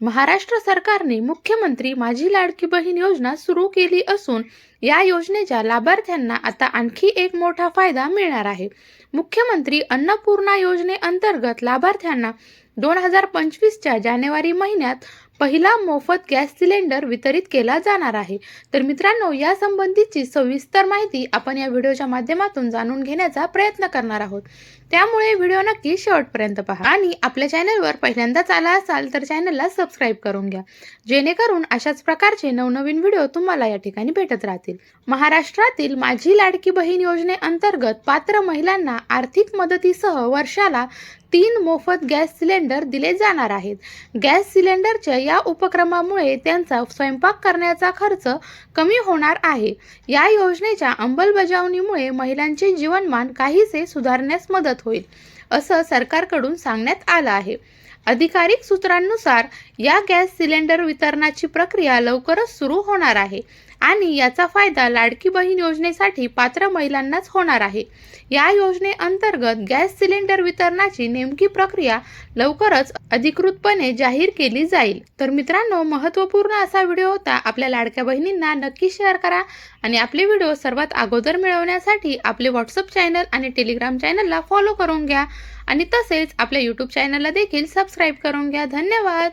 महाराष्ट्र सरकारने मुख्यमंत्री माझी लाडकी बहीण योजना सुरू केली असून या योजनेच्या लाभार्थ्यांना आता आणखी एक मोठा फायदा मिळणार आहे. मुख्यमंत्री अन्नपूर्णा योजनेअंतर्गत लाभार्थ्यांना दोन हजार पंचवीसच्या जानेवारी महिन्यात पहिला मोफत गॅस सिलेंडर वितरित केला जाणार आहे. तर मित्रांनो या संबंधीची सविस्तर माहिती आपण या व्हिडिओच्या माध्यमातून जाणून घेण्याचा प्रयत्न करणार आहोत. त्यामुळे व्हिडिओ नक्की शेवटपर्यंत पहा. आणि आपल्या चॅनलवर पहिल्यांदाच आला असाल तर चॅनलला सबस्क्राईब करून घ्या. जेणेकरून अशाच प्रकारचे नवनवीन व्हिडिओ तुम्हाला या ठिकाणी भेटत राहतील. महाराष्ट्रातील माझी लाडकी बहीण योजनेअंतर्गत पात्र महिलांना आर्थिक मदतीसह वर्षाला तीन मोफत गॅस सिलेंडर दिले जाणार आहेत. गॅस सिलेंडरच्या या उपक्रमामुळे त्यांचा स्वयंपाक करण्याचा खर्च कमी होणार आहे. या योजनेच्या अंमलबजावणीमुळे महिलांचे जीवनमान काहीसे सुधारण्यास मदत होईल असं सरकारकडून सांगण्यात आलं आहे. अधिकारिक सूत्रांनुसार या गॅस सिलेंडर वितरणाची प्रक्रिया लवकरच सुरू होणार आहे. आणि याचा फायदा लाडकी बहीण योजनेसाठी पात्र महिलांनाच होणार आहे. या योजनेअंतर्गत गॅस सिलेंडर वितरणाची नेमकी प्रक्रिया लवकरच अधिकृतपणे जाहीर केली जाईल. तर मित्रांनो महत्त्वपूर्ण असा व्हिडिओ होता आपल्या लाडक्या बहिणींना नक्की शेअर करा आणि आपले व्हिडिओ सर्वात अगोदर मिळवण्यासाठी आपले व्हॉट्सअप चॅनल आणि टेलिग्राम चॅनलला फॉलो करून घ्या. आणि तसेच आपल्या यूट्यूब चॅनलला देखील सबस्क्राईब करून घ्या. धन्यवाद!